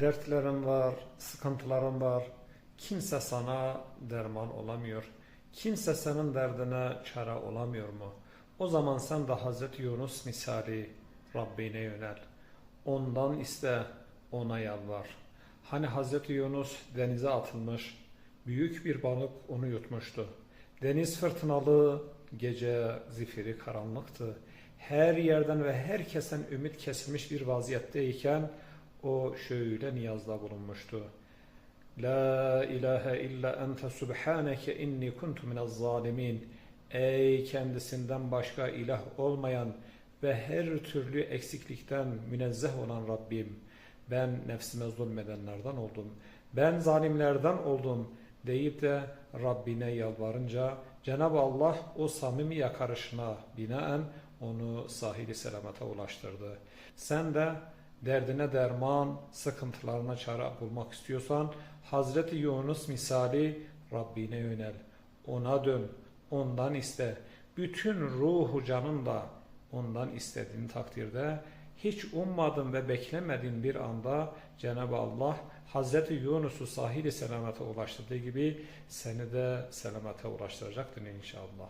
Dertlerin var, sıkıntıların var. Kimse sana derman olamıyor. Kimse senin derdine çare olamıyor mu? O zaman sen de Hazreti Yunus misali Rabbine yönel. Ondan iste, ona yalvar. Hani Hazreti Yunus denize atılmış, büyük bir balık onu yutmuştu. Deniz fırtınalı, gece zifiri karanlıktı. Her yerden ve herkesten ümit kesilmiş bir vaziyetteyken o şöyle niyazda bulunmuştu. La ilahe illa ente subhaneke inni kuntu minez zalimin. Ey kendisinden başka ilah olmayan ve her türlü eksiklikten münezzeh olan Rabbim. Ben nefsime zulmedenlerden oldum. Ben zalimlerden oldum deyip de Rabbine yalvarınca Cenab-ı Allah o samimi yakarışına binaen onu sahili selamete ulaştırdı. Sen de derdine derman, sıkıntılarına çare bulmak istiyorsan Hazreti Yunus misali Rabbine yönel. Ona dön, ondan iste. Bütün ruhu canınla ondan istediğin takdirde hiç ummadın ve beklemediğin bir anda Cenab-ı Allah Hazreti Yunus'u sahili selamete ulaştırdığı gibi seni de selamete ulaştıracaktır inşallah.